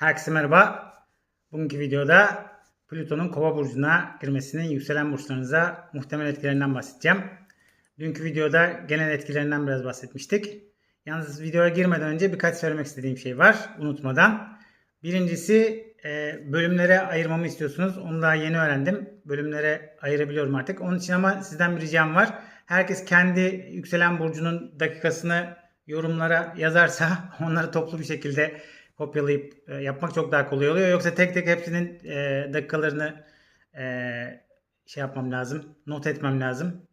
Herkese merhaba. Bugünkü videoda Plüton'un Kova burcuna girmesinin yükselen burçlarınıza muhtemel etkilerinden bahsedeceğim. Dünkü videoda genel etkilerinden biraz bahsetmiştik. Yalnız videoya girmeden önce birkaç söylemek istediğim şey var unutmadan. Birincisi e, bölümlere ayırmamı istiyorsunuz. Onu daha yeni öğrendim. Bölümlere ayırabiliyorum artık. Onun için ama sizden bir ricam var. Herkes kendi yükselen burcunun dakikasını yorumlara yazarsa onları toplu bir şekilde kopyalayıp e, yapmak çok daha kolay oluyor. Yoksa tek tek hepsinin e, dakikalarını e, şey yapmam lazım, not etmem lazım.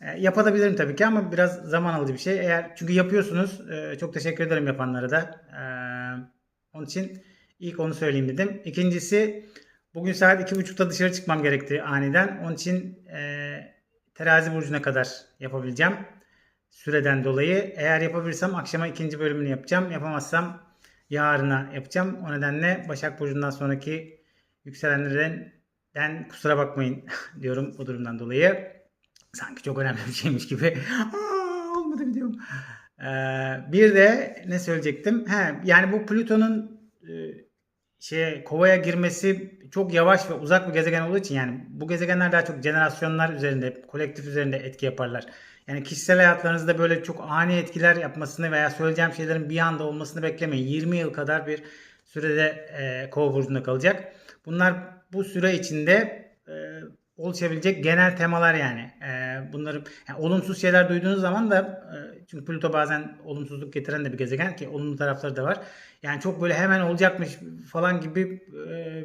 E, yapabilirim tabii ki ama biraz zaman alıcı bir şey. Eğer çünkü yapıyorsunuz. E, çok teşekkür ederim yapanlara da. E, onun için ilk onu söyleyeyim dedim. İkincisi bugün saat 2.30'da dışarı çıkmam gerekti aniden. Onun için e, terazi burcuna kadar yapabileceğim. Süreden dolayı. Eğer yapabilirsem akşama ikinci bölümünü yapacağım. Yapamazsam yarına yapacağım. O nedenle Başak Burcu'ndan sonraki yükselenlerden kusura bakmayın diyorum bu durumdan dolayı. Sanki çok önemli bir şeymiş gibi. Olmadı videom. Ee, bir de ne söyleyecektim? He, yani bu Plüton'un e, şey kovaya girmesi çok yavaş ve uzak bir gezegen olduğu için yani bu gezegenler daha çok jenerasyonlar üzerinde, kolektif üzerinde etki yaparlar. Yani kişisel hayatlarınızda böyle çok ani etkiler yapmasını veya söyleyeceğim şeylerin bir anda olmasını beklemeyin. 20 yıl kadar bir sürede e, kova burcunda kalacak. Bunlar bu süre içinde e, oluşabilecek genel temalar yani. E, bunları yani olumsuz şeyler duyduğunuz zaman da e, çünkü Plüto bazen olumsuzluk getiren de bir gezegen ki olumlu tarafları da var. Yani çok böyle hemen olacakmış falan gibi e,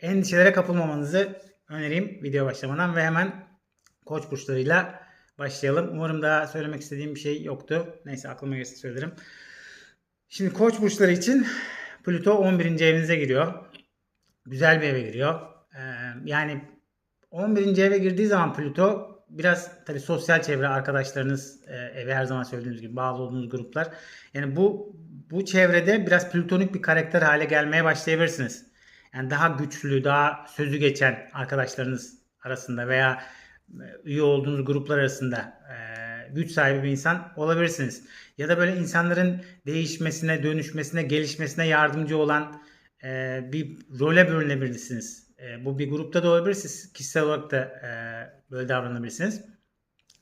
endişelere kapılmamanızı önereyim video başlamadan ve hemen koç burçlarıyla başlayalım. Umarım daha söylemek istediğim bir şey yoktu. Neyse aklıma gelirse söylerim. Şimdi koç burçları için Plüto 11. evinize giriyor. Güzel bir eve giriyor. Ee, yani 11. eve girdiği zaman Plüto biraz tabi sosyal çevre arkadaşlarınız e, eve her zaman söylediğimiz gibi bağlı olduğunuz gruplar. Yani bu bu çevrede biraz plütonik bir karakter hale gelmeye başlayabilirsiniz. Yani daha güçlü, daha sözü geçen arkadaşlarınız arasında veya üye olduğunuz gruplar arasında e, güç sahibi bir insan olabilirsiniz. Ya da böyle insanların değişmesine, dönüşmesine, gelişmesine yardımcı olan e, bir role bürünebilirsiniz. E, bu bir grupta da olabilir, siz kişisel olarak da böyle davranabilirsiniz.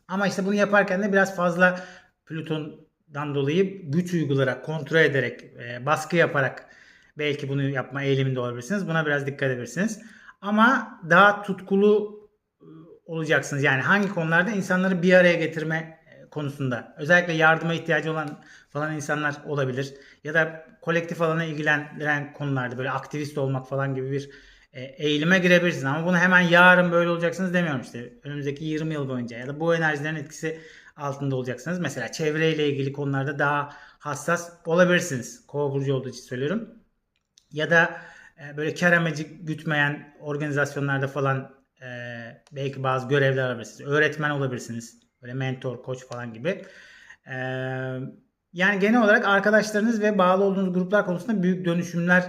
Ama işte bunu yaparken de biraz fazla Plüton'dan dolayı güç uygularak, kontrol ederek, baskı yaparak belki bunu yapma eğiliminde olabilirsiniz. Buna biraz dikkat edebilirsiniz. Ama daha tutkulu olacaksınız. Yani hangi konularda insanları bir araya getirme e, konusunda. Özellikle yardıma ihtiyacı olan falan insanlar olabilir. Ya da kolektif alana ilgilendiren konularda böyle aktivist olmak falan gibi bir e, eğilime girebilirsiniz. Ama bunu hemen yarın böyle olacaksınız demiyorum işte. Önümüzdeki 20 yıl boyunca ya da bu enerjilerin etkisi altında olacaksınız. Mesela çevreyle ilgili konularda daha hassas olabilirsiniz. Kova burcu olduğu için söylüyorum. Ya da e, böyle kar amacı gütmeyen organizasyonlarda falan belki bazı görevler alabilirsiniz. Öğretmen olabilirsiniz. Böyle mentor, koç falan gibi. Ee, yani genel olarak arkadaşlarınız ve bağlı olduğunuz gruplar konusunda büyük dönüşümler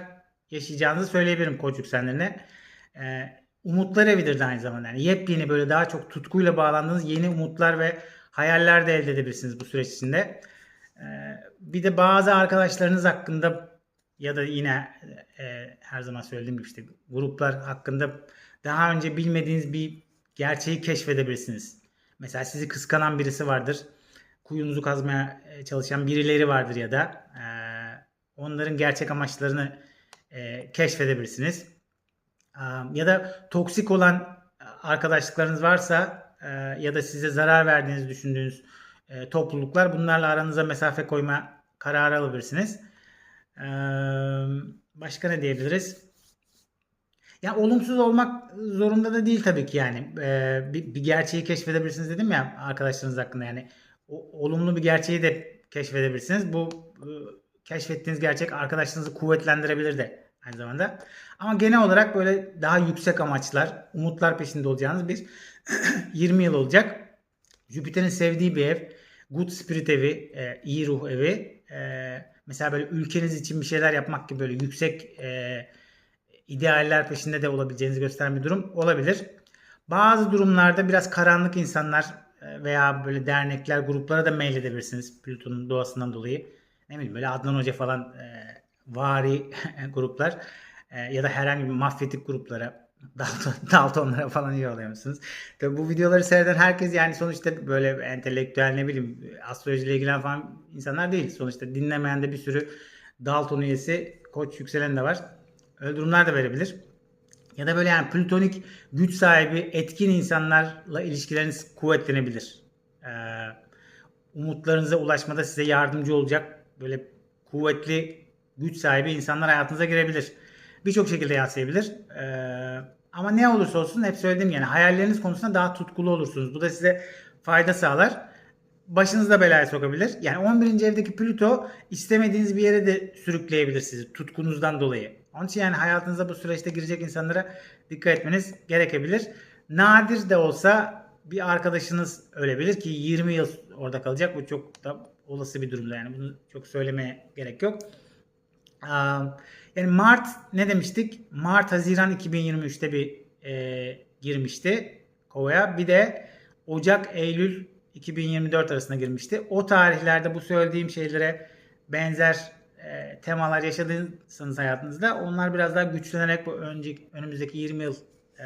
yaşayacağınızı söyleyebilirim koç yükselenlerine. Ee, umutlar evidir de aynı zamanda. Yani yepyeni böyle daha çok tutkuyla bağlandığınız yeni umutlar ve hayaller de elde edebilirsiniz bu süreç içinde. Ee, bir de bazı arkadaşlarınız hakkında ya da yine e, her zaman söylediğim gibi işte gruplar hakkında daha önce bilmediğiniz bir gerçeği keşfedebilirsiniz. Mesela sizi kıskanan birisi vardır. Kuyunuzu kazmaya e, çalışan birileri vardır ya da e, onların gerçek amaçlarını e, keşfedebilirsiniz. E, ya da toksik olan arkadaşlıklarınız varsa e, ya da size zarar verdiğinizi düşündüğünüz e, topluluklar bunlarla aranıza mesafe koyma kararı alabilirsiniz. E, başka ne diyebiliriz? Ya olumsuz olmak zorunda da değil tabii ki yani. Ee, bir, bir gerçeği keşfedebilirsiniz dedim ya arkadaşlarınız hakkında yani. O, olumlu bir gerçeği de keşfedebilirsiniz. Bu e, keşfettiğiniz gerçek arkadaşlarınızı kuvvetlendirebilir de aynı zamanda. Ama genel olarak böyle daha yüksek amaçlar, umutlar peşinde olacağınız bir 20 yıl olacak. Jüpiter'in sevdiği bir ev. Good Spirit evi, e, iyi ruh evi. E, mesela böyle ülkeniz için bir şeyler yapmak gibi böyle yüksek e, idealler peşinde de olabileceğinizi gösteren bir durum olabilir. Bazı durumlarda biraz karanlık insanlar e, veya böyle dernekler, gruplara da mail edebilirsiniz Plüton'un doğasından dolayı. Ne bileyim böyle Adnan Hoca falan e, vari gruplar e, ya da herhangi bir mafyatik gruplara Dalton, Daltonlara falan iyi oluyormuşsunuz. Tabii bu videoları seyreden herkes yani sonuçta böyle entelektüel ne bileyim astrolojiyle ilgilenen falan insanlar değil. Sonuçta dinlemeyen de bir sürü Dalton üyesi koç yükselen de var. Öyle durumlar da verebilir. Ya da böyle yani plütonik güç sahibi etkin insanlarla ilişkileriniz kuvvetlenebilir. Ee, umutlarınıza ulaşmada size yardımcı olacak böyle kuvvetli güç sahibi insanlar hayatınıza girebilir. Birçok şekilde yansıyabilir. Ee, ama ne olursa olsun hep söylediğim yani hayalleriniz konusunda daha tutkulu olursunuz. Bu da size fayda sağlar. Başınızı da belaya sokabilir. Yani 11. evdeki Plüto istemediğiniz bir yere de sürükleyebilir sizi tutkunuzdan dolayı. Onun için yani hayatınıza bu süreçte girecek insanlara dikkat etmeniz gerekebilir. Nadir de olsa bir arkadaşınız ölebilir ki 20 yıl orada kalacak. Bu çok da olası bir durumda yani bunu çok söylemeye gerek yok. Yani Mart ne demiştik? Mart Haziran 2023'te bir e, girmişti Kova'ya. Bir de Ocak Eylül 2024 arasında girmişti. O tarihlerde bu söylediğim şeylere benzer e, temalar yaşadıysanız hayatınızda onlar biraz daha güçlenerek bu önceki, önümüzdeki 20 yıl e,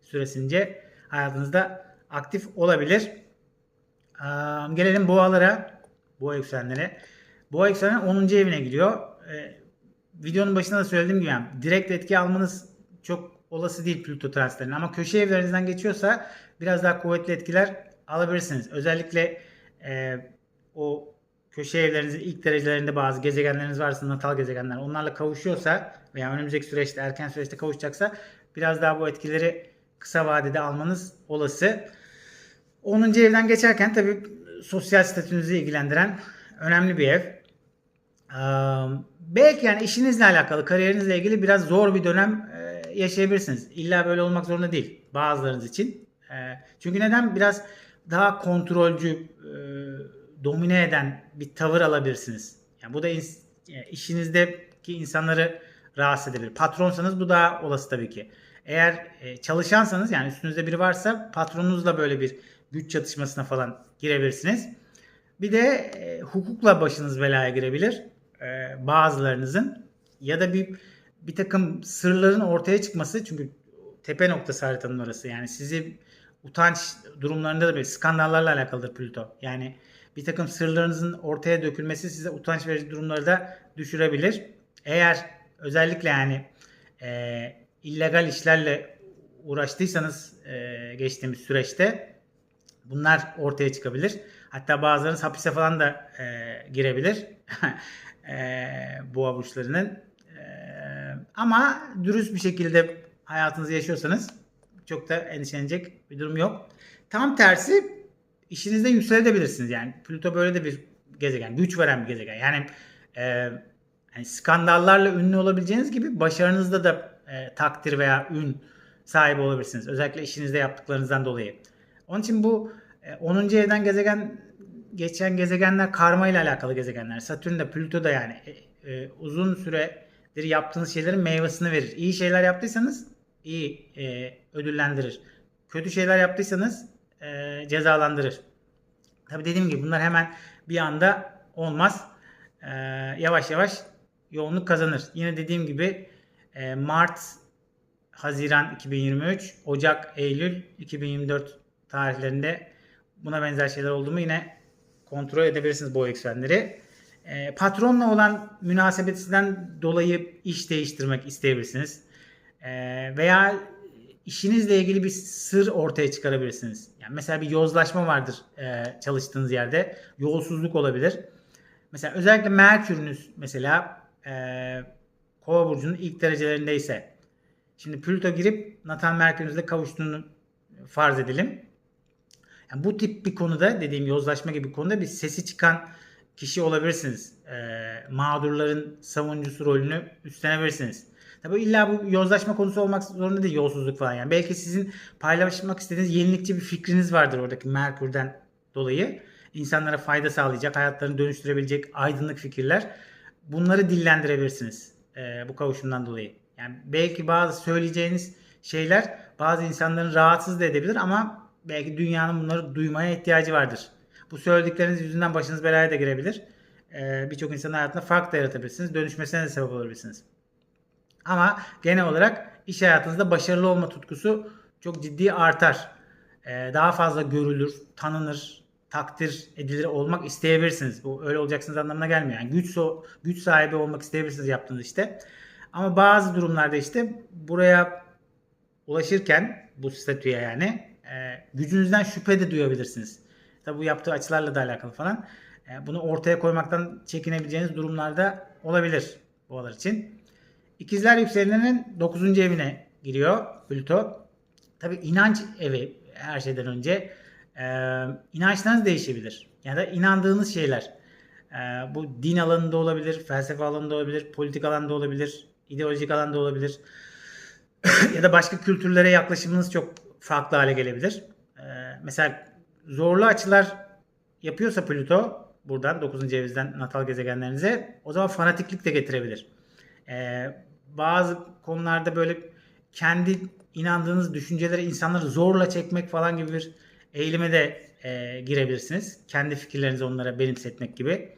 süresince hayatınızda aktif olabilir. E, gelelim boğalara, boğa yükselenlere. Boğa yükselen 10. evine gidiyor. E, videonun başında da söylediğim gibi yani direkt etki almanız çok olası değil Plüto transitlerinin ama köşe evlerinizden geçiyorsa biraz daha kuvvetli etkiler alabilirsiniz. Özellikle e, o köşe evlerinizin ilk derecelerinde bazı gezegenleriniz varsa natal gezegenler onlarla kavuşuyorsa veya önümüzdeki süreçte erken süreçte kavuşacaksa biraz daha bu etkileri kısa vadede almanız olası. 10. evden geçerken tabii sosyal statünüzü ilgilendiren önemli bir ev. Ee, belki yani işinizle alakalı, kariyerinizle ilgili biraz zor bir dönem e, yaşayabilirsiniz. İlla böyle olmak zorunda değil bazılarınız için. E, çünkü neden? Biraz daha kontrolcü, e, domine eden bir tavır alabilirsiniz. Yani bu da ins- e, işinizdeki insanları rahatsız edebilir. Patronsanız bu daha olası tabii ki. Eğer e, çalışansanız yani üstünüzde biri varsa patronunuzla böyle bir güç çatışmasına falan girebilirsiniz. Bir de e, hukukla başınız belaya girebilir e, bazılarınızın ya da bir bir takım sırların ortaya çıkması çünkü tepe noktası haritanın orası yani sizi utanç durumlarında da bir skandallarla alakalıdır Plüto. Yani bir takım sırlarınızın ortaya dökülmesi size utanç verici durumları da düşürebilir. Eğer özellikle yani e, illegal işlerle uğraştıysanız e, geçtiğimiz süreçte bunlar ortaya çıkabilir. Hatta bazılarınız hapise falan da e, girebilir. e, boğa burçlarının. E, ama dürüst bir şekilde hayatınızı yaşıyorsanız çok da endişelenecek bir durum yok. Tam tersi işinizde yükselebilirsiniz. Yani Plüto böyle de bir gezegen. Güç veren bir gezegen. Yani, e, yani skandallarla ünlü olabileceğiniz gibi başarınızda da e, takdir veya ün sahibi olabilirsiniz. Özellikle işinizde yaptıklarınızdan dolayı. Onun için bu e, 10. evden gezegen geçen gezegenler karma ile alakalı gezegenler. Satürn de Plüto da yani e, e, uzun süredir yaptığınız şeylerin meyvesini verir. İyi şeyler yaptıysanız iyi e, ödüllendirir. Kötü şeyler yaptıysanız e, cezalandırır. Tabi dediğim gibi bunlar hemen bir anda olmaz. E, yavaş yavaş yoğunluk kazanır. Yine dediğim gibi e, Mart, Haziran 2023, Ocak, Eylül 2024 tarihlerinde buna benzer şeyler oldu mu yine kontrol edebilirsiniz bu eksenleri. E, patronla olan münasebetinizden dolayı iş değiştirmek isteyebilirsiniz. E, veya işinizle ilgili bir sır ortaya çıkarabilirsiniz. Yani mesela bir yozlaşma vardır e, çalıştığınız yerde. Yolsuzluk olabilir. Mesela özellikle Merkür'ünüz mesela e, Kova burcunun ilk derecelerindeyse şimdi Plüto girip natal Merkür'ünüzle kavuştuğunu farz edelim. Yani bu tip bir konuda dediğim yozlaşma gibi bir konuda bir sesi çıkan kişi olabilirsiniz. E, mağdurların savunucusu rolünü üstlenebilirsiniz. Tabi illa bu yozlaşma konusu olmak zorunda değil yolsuzluk falan yani. Belki sizin paylaşmak istediğiniz yenilikçi bir fikriniz vardır oradaki Merkür'den dolayı. İnsanlara fayda sağlayacak, hayatlarını dönüştürebilecek aydınlık fikirler. Bunları dillendirebilirsiniz e, bu kavuşumdan dolayı. Yani belki bazı söyleyeceğiniz şeyler bazı insanların rahatsız da edebilir ama belki dünyanın bunları duymaya ihtiyacı vardır. Bu söyledikleriniz yüzünden başınız belaya da girebilir. e, birçok insanın hayatında fark da yaratabilirsiniz. Dönüşmesine de sebep olabilirsiniz. Ama genel olarak iş hayatınızda başarılı olma tutkusu çok ciddi artar. Ee, daha fazla görülür, tanınır, takdir edilir olmak isteyebilirsiniz. Bu öyle olacaksınız anlamına gelmiyor. Yani güç so güç sahibi olmak isteyebilirsiniz yaptığınız işte. Ama bazı durumlarda işte buraya ulaşırken bu statüye yani e, gücünüzden şüphe de duyabilirsiniz. Tabi bu yaptığı açılarla da alakalı falan. E, bunu ortaya koymaktan çekinebileceğiniz durumlarda olabilir boğalar için. İkizler yükseleninin 9. evine giriyor Plüto. Tabi inanç evi her şeyden önce e, inançlarınız değişebilir. Ya da inandığınız şeyler. E, bu din alanında olabilir, felsefe alanında olabilir, politik alanda olabilir, ideolojik alanda olabilir. ya da başka kültürlere yaklaşımınız çok farklı hale gelebilir. E, mesela zorlu açılar yapıyorsa Plüto buradan 9. evinizden natal gezegenlerinize o zaman fanatiklik de getirebilir. Ee, bazı konularda böyle kendi inandığınız düşünceleri insanları zorla çekmek falan gibi bir eğilime de e, girebilirsiniz. Kendi fikirlerinizi onlara benimsetmek gibi.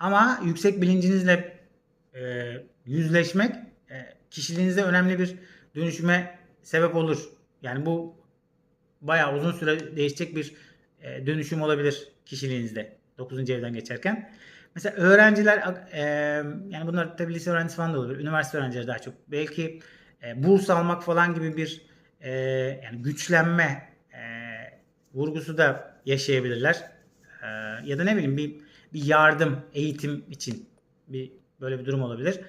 Ama yüksek bilincinizle e, yüzleşmek e, kişiliğinizde önemli bir dönüşüme sebep olur. Yani bu bayağı uzun süre değişecek bir e, dönüşüm olabilir kişiliğinizde 9. evden geçerken. Mesela öğrenciler e, yani bunlar tabii lise öğrencisi falan da olabilir. Üniversite öğrencileri daha çok. Belki e, burs almak falan gibi bir e, yani güçlenme e, vurgusu da yaşayabilirler. E, ya da ne bileyim bir bir yardım, eğitim için bir böyle bir durum olabilir.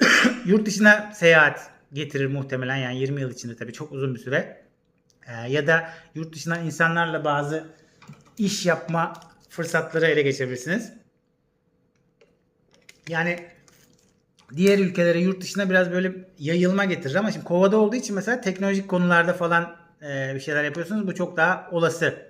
Yurt dışına seyahat getirir muhtemelen yani 20 yıl içinde tabii çok uzun bir süre. E, ya da yurt dışından insanlarla bazı iş yapma fırsatları ele geçirebilirsiniz. Yani diğer ülkelere yurt dışına biraz böyle yayılma getirir ama şimdi kovada olduğu için mesela teknolojik konularda falan e, bir şeyler yapıyorsunuz. Bu çok daha olası.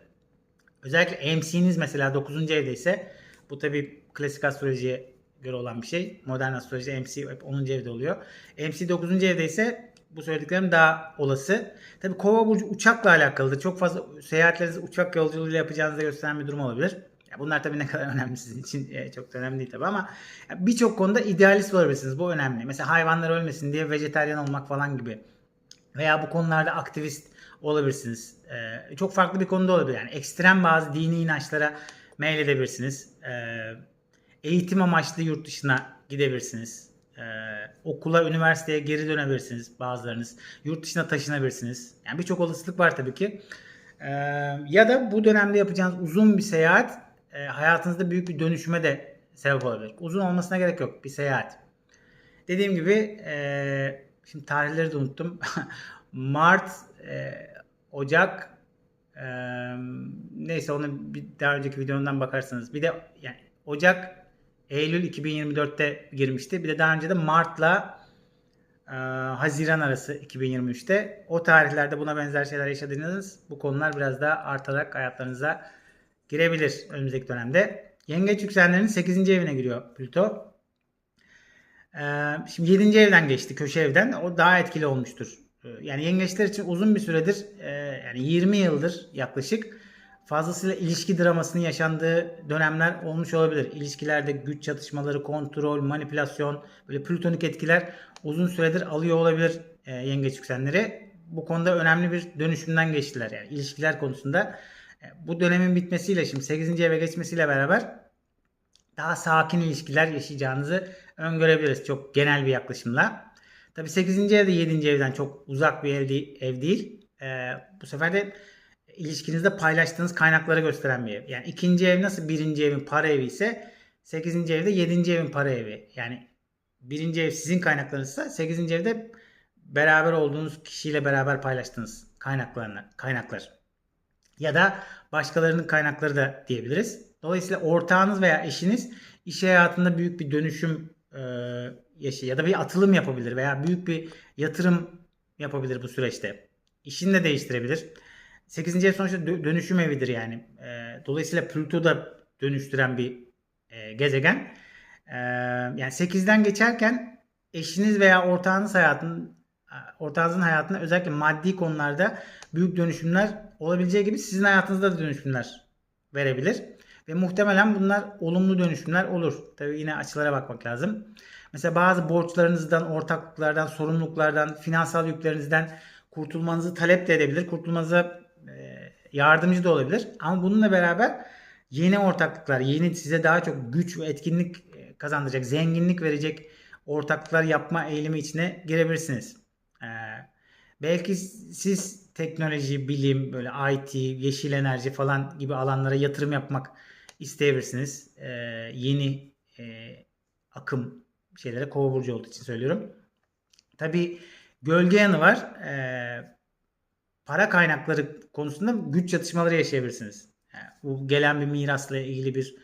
Özellikle MC'niz mesela 9. evdeyse bu tabi klasik astrolojiye göre olan bir şey. Modern astrolojide MC hep 10. evde oluyor. MC 9. evdeyse bu söylediklerim daha olası. Tabi kova burcu uçakla alakalıdır. Çok fazla seyahatlerinizi uçak yolculuğuyla yapacağınızı gösteren bir durum olabilir. Bunlar tabii ne kadar önemli sizin için e, çok da önemli değil tabii ama birçok konuda idealist olabilirsiniz. Bu önemli. Mesela hayvanlar ölmesin diye vejeteryan olmak falan gibi. Veya bu konularda aktivist olabilirsiniz. E, çok farklı bir konuda olabilir. Yani ekstrem bazı dini inançlara meyledebilirsiniz. E, eğitim amaçlı yurt dışına gidebilirsiniz. Ee, okula, üniversiteye geri dönebilirsiniz bazılarınız. Yurt dışına taşınabilirsiniz. Yani birçok olasılık var tabii ki. Ee, ya da bu dönemde yapacağınız uzun bir seyahat e, hayatınızda büyük bir dönüşüme de sebep olabilir. Uzun olmasına gerek yok. Bir seyahat. Dediğim gibi e, şimdi tarihleri de unuttum. Mart, e, Ocak e, neyse onu bir daha önceki videomdan bakarsınız. Bir de yani Ocak Eylül 2024'te girmişti. Bir de daha önce de Mart'la e, Haziran arası 2023'te. O tarihlerde buna benzer şeyler yaşadığınız bu konular biraz daha artarak hayatlarınıza girebilir önümüzdeki dönemde. Yengeç yükselenlerin 8. evine giriyor Plüto. Ee, şimdi 7. evden geçti köşe evden. O daha etkili olmuştur. Ee, yani yengeçler için uzun bir süredir e, yani 20 yıldır yaklaşık fazlasıyla ilişki dramasının yaşandığı dönemler olmuş olabilir. İlişkilerde güç çatışmaları, kontrol, manipülasyon, böyle plütonik etkiler uzun süredir alıyor olabilir e, yengeç yükselenleri. Bu konuda önemli bir dönüşümden geçtiler. Yani ilişkiler konusunda bu dönemin bitmesiyle şimdi 8. eve geçmesiyle beraber daha sakin ilişkiler yaşayacağınızı öngörebiliriz. Çok genel bir yaklaşımla. Tabi 8. evde 7. evden çok uzak bir ev değil. Ev bu sefer de ilişkinizde paylaştığınız kaynakları gösteren bir ev. Yani ikinci ev nasıl birinci evin para evi ise 8. evde 7. evin para evi. Yani birinci ev sizin kaynaklarınızsa 8. evde beraber olduğunuz kişiyle beraber paylaştığınız kaynaklarını, kaynaklar ya da başkalarının kaynakları da diyebiliriz. Dolayısıyla ortağınız veya eşiniz iş hayatında büyük bir dönüşüm e, yaşıyor ya da bir atılım yapabilir veya büyük bir yatırım yapabilir bu süreçte. İşini de değiştirebilir. 8. ev sonuçta dönüşüm evidir yani. E, dolayısıyla Plüto da dönüştüren bir e, gezegen. E, yani 8'den geçerken eşiniz veya ortağınız hayatın ortağınızın hayatında özellikle maddi konularda büyük dönüşümler olabileceği gibi sizin hayatınızda da dönüşümler verebilir. Ve muhtemelen bunlar olumlu dönüşümler olur. Tabii yine açılara bakmak lazım. Mesela bazı borçlarınızdan, ortaklıklardan, sorumluluklardan, finansal yüklerinizden kurtulmanızı talep de edebilir. Kurtulmanıza e, yardımcı da olabilir. Ama bununla beraber yeni ortaklıklar, yeni size daha çok güç ve etkinlik e, kazandıracak, zenginlik verecek ortaklıklar yapma eğilimi içine girebilirsiniz. Ee, belki siz teknoloji, bilim, böyle IT, yeşil enerji falan gibi alanlara yatırım yapmak isteyebilirsiniz. Ee, yeni e, akım şeylere kova burcu olduğu için söylüyorum. Tabi gölge yanı var. Ee, para kaynakları konusunda güç çatışmaları yaşayabilirsiniz. Bu gelen bir mirasla ilgili bir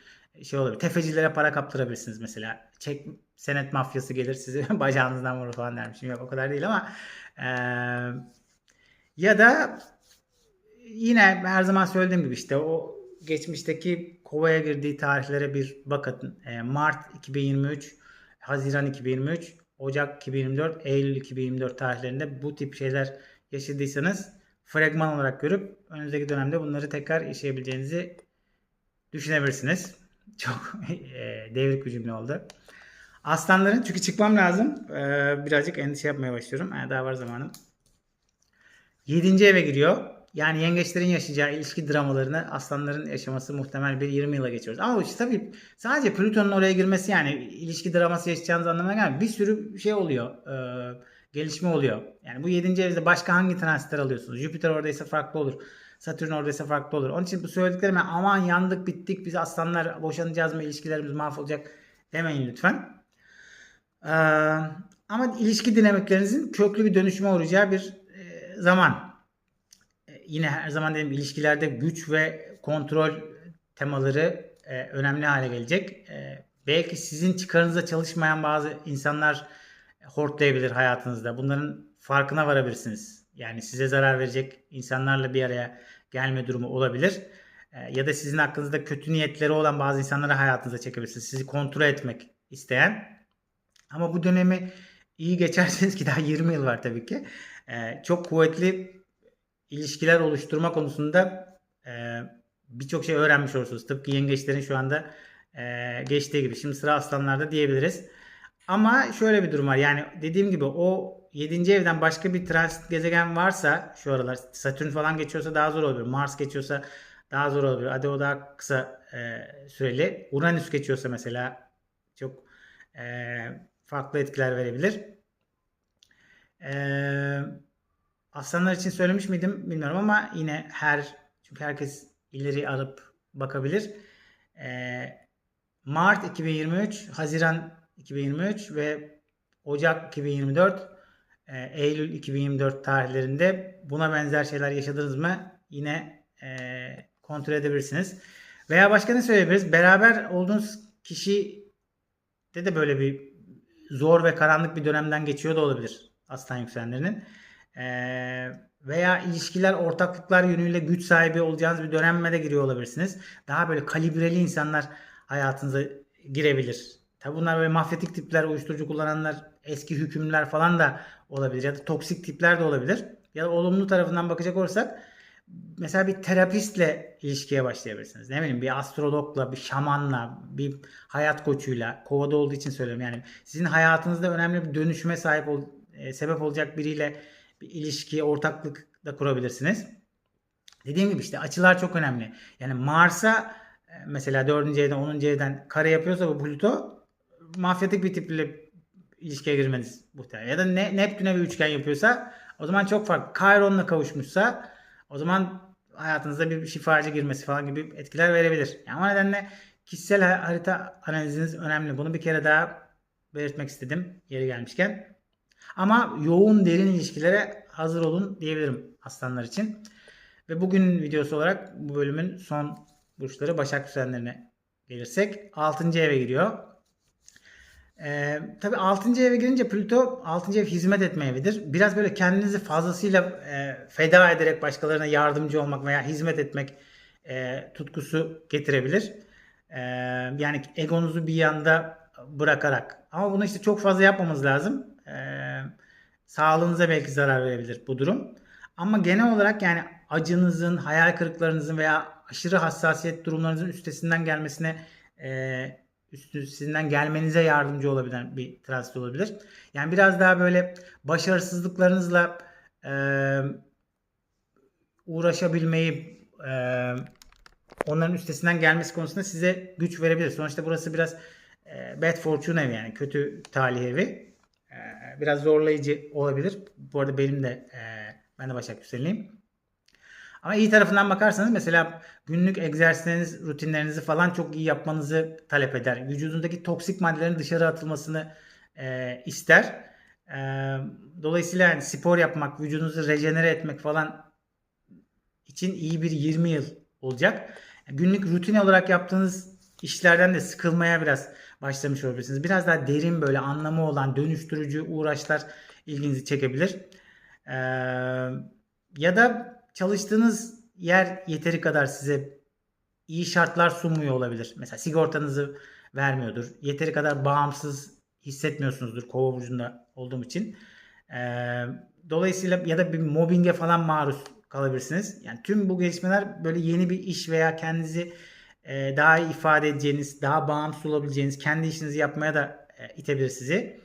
şey olabilir. Tefecilere para kaptırabilirsiniz mesela. Çek senet mafyası gelir sizi bacağınızdan vurur falan dermişim. Yok o kadar değil ama ee, ya da yine her zaman söylediğim gibi işte o geçmişteki kovaya girdiği tarihlere bir bakın. E, Mart 2023, Haziran 2023, Ocak 2024, Eylül 2024 tarihlerinde bu tip şeyler yaşadıysanız fragman olarak görüp önümüzdeki dönemde bunları tekrar yaşayabileceğinizi düşünebilirsiniz. Çok e, devrik bir cümle oldu. Aslanların çünkü çıkmam lazım. Ee, birazcık endişe yapmaya başlıyorum. Yani daha var zamanım. Yedinci eve giriyor. Yani yengeçlerin yaşayacağı ilişki dramalarını aslanların yaşaması muhtemel bir 20 yıla geçiyoruz. Ama işte tabii sadece Plüton'un oraya girmesi yani ilişki draması yaşayacağınız anlamına gelmiyor. Bir sürü şey oluyor. E, gelişme oluyor. Yani bu 7. evde başka hangi transitler alıyorsunuz? Jüpiter oradaysa farklı olur. Satürn oradaysa farklı olur. Onun için bu söylediklerime aman yandık bittik biz aslanlar boşanacağız mı ilişkilerimiz mahvolacak demeyin lütfen. Ee, ama ilişki dinamiklerinizin köklü bir dönüşüme uğrayacağı bir e, zaman. E, yine her zaman dedim ilişkilerde güç ve kontrol temaları e, önemli hale gelecek. E, belki sizin çıkarınıza çalışmayan bazı insanlar hortlayabilir hayatınızda. Bunların farkına varabilirsiniz. Yani size zarar verecek insanlarla bir araya gelme durumu olabilir. E, ya da sizin hakkınızda kötü niyetleri olan bazı insanları hayatınıza çekebilirsiniz. Sizi kontrol etmek isteyen ama bu dönemi iyi geçerseniz ki daha 20 yıl var tabii ki. E, çok kuvvetli ilişkiler oluşturma konusunda e, birçok şey öğrenmiş olursunuz. Tıpkı yengeçlerin şu anda e, geçtiği gibi. Şimdi sıra aslanlarda diyebiliriz. Ama şöyle bir durum var. Yani dediğim gibi o 7. evden başka bir transit gezegen varsa şu aralar Satürn falan geçiyorsa daha zor olabilir. Mars geçiyorsa daha zor olabilir. Hadi o daha kısa e, süreli. Uranüs geçiyorsa mesela çok e, farklı etkiler verebilir. Ee, aslanlar için söylemiş miydim bilmiyorum ama yine her çünkü herkes ileri alıp bakabilir. Ee, Mart 2023, Haziran 2023 ve Ocak 2024, e, Eylül 2024 tarihlerinde buna benzer şeyler yaşadınız mı yine e, kontrol edebilirsiniz. Veya başka ne söyleyebiliriz? Beraber olduğunuz kişi de de böyle bir zor ve karanlık bir dönemden geçiyor da olabilir aslan yükselenlerinin. Ee, veya ilişkiler, ortaklıklar yönüyle güç sahibi olacağınız bir dönemme de giriyor olabilirsiniz. Daha böyle kalibreli insanlar hayatınıza girebilir. Tabi bunlar böyle mafyatik tipler, uyuşturucu kullananlar, eski hükümler falan da olabilir. Ya da toksik tipler de olabilir. Ya da olumlu tarafından bakacak olursak mesela bir terapistle ilişkiye başlayabilirsiniz. Ne bileyim bir astrologla, bir şamanla, bir hayat koçuyla, kovada olduğu için söylüyorum. Yani sizin hayatınızda önemli bir dönüşüme sahip ol, e, sebep olacak biriyle bir ilişki, ortaklık da kurabilirsiniz. Dediğim gibi işte açılar çok önemli. Yani Mars'a e, mesela 4. evden 10. evden kare yapıyorsa bu Plüto mafyatik bir tiple ilişkiye girmeniz muhtemelen. Ya da ne, Neptün'e bir üçgen yapıyorsa o zaman çok farklı. Chiron'la kavuşmuşsa o zaman hayatınızda bir şifacı girmesi falan gibi etkiler verebilir. Yani o nedenle kişisel harita analiziniz önemli. Bunu bir kere daha belirtmek istedim yeri gelmişken. Ama yoğun derin ilişkilere hazır olun diyebilirim aslanlar için. Ve bugün videosu olarak bu bölümün son burçları Başak Düzenlerine gelirsek 6. eve giriyor. Ee, tabii 6. eve girince Plüto 6. ev hizmet etme evidir. Biraz böyle kendinizi fazlasıyla e, feda ederek başkalarına yardımcı olmak veya hizmet etmek e, tutkusu getirebilir. E, yani egonuzu bir yanda bırakarak. Ama bunu işte çok fazla yapmamız lazım. E, sağlığınıza belki zarar verebilir bu durum. Ama genel olarak yani acınızın, hayal kırıklarınızın veya aşırı hassasiyet durumlarınızın üstesinden gelmesine e, üstesinden gelmenize yardımcı olabilen bir transit olabilir. Yani biraz daha böyle başarısızlıklarınızla e, uğraşabilmeyi e, onların üstesinden gelmesi konusunda size güç verebilir. Sonuçta burası biraz e, bad fortune evi yani kötü talih evi. E, biraz zorlayıcı olabilir. Bu arada benim de e, ben de Başak Yükseleniyim. Ama iyi tarafından bakarsanız mesela günlük egzersizleriniz, rutinlerinizi falan çok iyi yapmanızı talep eder. Vücudundaki toksik maddelerin dışarı atılmasını e, ister. E, dolayısıyla yani spor yapmak, vücudunuzu rejenere etmek falan için iyi bir 20 yıl olacak. Günlük rutin olarak yaptığınız işlerden de sıkılmaya biraz başlamış olabilirsiniz. Biraz daha derin böyle anlamı olan dönüştürücü uğraşlar ilginizi çekebilir. Ee, ya da çalıştığınız yer yeteri kadar size iyi şartlar sunmuyor olabilir. Mesela sigortanızı vermiyordur. Yeteri kadar bağımsız hissetmiyorsunuzdur kova burcunda olduğum için. Ee, dolayısıyla ya da bir mobbinge falan maruz kalabilirsiniz. Yani tüm bu gelişmeler böyle yeni bir iş veya kendinizi e, daha iyi ifade edeceğiniz, daha bağımsız olabileceğiniz, kendi işinizi yapmaya da e, itebilir sizi.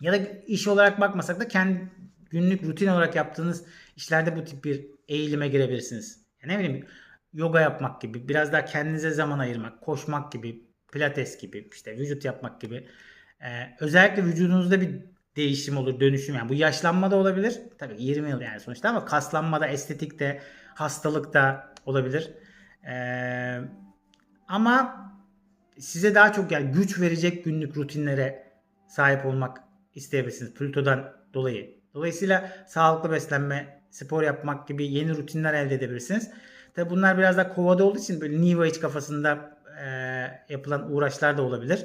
Ya da iş olarak bakmasak da kendi günlük rutin olarak yaptığınız işlerde bu tip bir eğilime girebilirsiniz. Yani ne bileyim yoga yapmak gibi, biraz daha kendinize zaman ayırmak, koşmak gibi, pilates gibi, işte vücut yapmak gibi. Ee, özellikle vücudunuzda bir değişim olur, dönüşüm yani. Bu yaşlanma da olabilir. Tabii 20 yıl yani sonuçta ama kaslanma da, estetik de, hastalık da olabilir. Ee, ama size daha çok yani güç verecek günlük rutinlere sahip olmak isteyebilirsiniz Plüto'dan dolayı. Dolayısıyla sağlıklı beslenme, spor yapmak gibi yeni rutinler elde edebilirsiniz. Tabi bunlar biraz da kovada olduğu için böyle New Age kafasında e, yapılan uğraşlar da olabilir.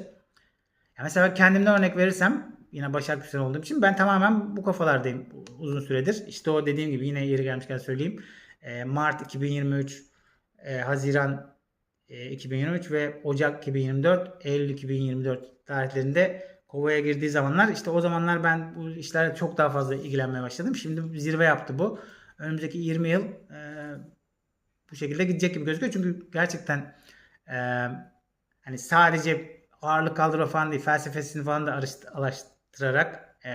Ya mesela kendimden örnek verirsem yine Başak Yükselen olduğum için ben tamamen bu kafalardayım uzun süredir. İşte o dediğim gibi yine yeri gelmişken söyleyeyim. E, Mart 2023, e, Haziran e, 2023 ve Ocak 2024, Eylül 2024 tarihlerinde Kova'ya girdiği zamanlar işte o zamanlar ben bu işlerle çok daha fazla ilgilenmeye başladım. Şimdi zirve yaptı bu. Önümüzdeki 20 yıl e, bu şekilde gidecek gibi gözüküyor. Çünkü gerçekten e, hani sadece ağırlık kaldırma falan değil felsefesini falan da araştırarak e,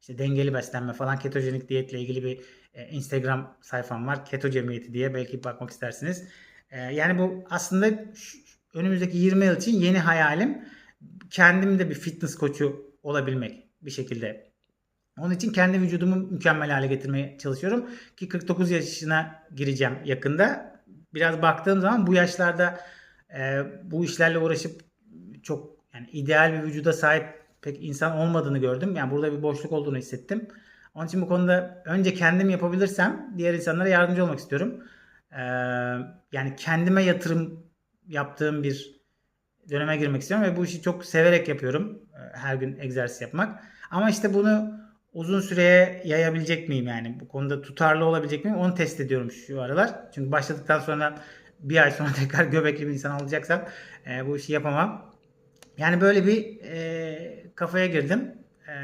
işte dengeli beslenme falan ketojenik diyetle ilgili bir e, Instagram sayfam var. Keto Cemiyeti diye belki bakmak istersiniz. E, yani bu aslında şu, önümüzdeki 20 yıl için yeni hayalim kendim de bir fitness koçu olabilmek bir şekilde. Onun için kendi vücudumu mükemmel hale getirmeye çalışıyorum. Ki 49 yaşına gireceğim yakında. Biraz baktığım zaman bu yaşlarda e, bu işlerle uğraşıp çok yani ideal bir vücuda sahip pek insan olmadığını gördüm. Yani burada bir boşluk olduğunu hissettim. Onun için bu konuda önce kendim yapabilirsem diğer insanlara yardımcı olmak istiyorum. Ee, yani kendime yatırım yaptığım bir döneme girmek istiyorum ve bu işi çok severek yapıyorum. Ee, her gün egzersiz yapmak. Ama işte bunu uzun süreye yayabilecek miyim yani? Bu konuda tutarlı olabilecek miyim? Onu test ediyorum şu aralar. Çünkü başladıktan sonra bir ay sonra tekrar göbekli bir insan olacaksam e, bu işi yapamam. Yani böyle bir e, kafaya girdim. E,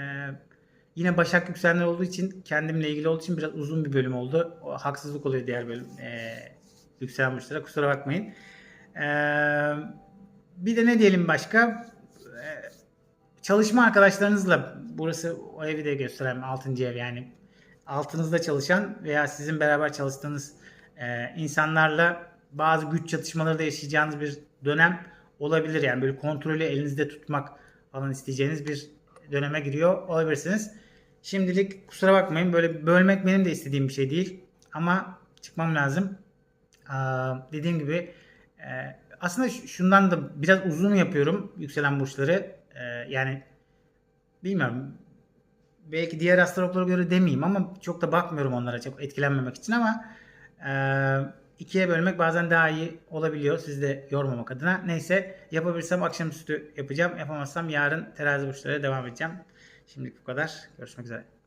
yine Başak Yükselenler olduğu için kendimle ilgili olduğu için biraz uzun bir bölüm oldu. O, haksızlık oluyor diğer bölüm e, yükselen burçlara kusura bakmayın. Eee bir de ne diyelim başka? Ee, çalışma arkadaşlarınızla burası o evi de gösteren 6. ev yani altınızda çalışan veya sizin beraber çalıştığınız e, insanlarla bazı güç çatışmaları da yaşayacağınız bir dönem olabilir. Yani böyle kontrolü elinizde tutmak falan isteyeceğiniz bir döneme giriyor olabilirsiniz. Şimdilik kusura bakmayın böyle bölmek benim de istediğim bir şey değil. Ama çıkmam lazım. Ee, dediğim gibi e, aslında şundan da biraz uzun yapıyorum yükselen burçları. Ee, yani bilmiyorum. Belki diğer astrologlara göre demeyeyim ama çok da bakmıyorum onlara çok etkilenmemek için ama e, ikiye bölmek bazen daha iyi olabiliyor. Sizi de yormamak adına. Neyse yapabilirsem akşamüstü yapacağım. Yapamazsam yarın terazi burçlarıyla devam edeceğim. Şimdilik bu kadar. Görüşmek üzere.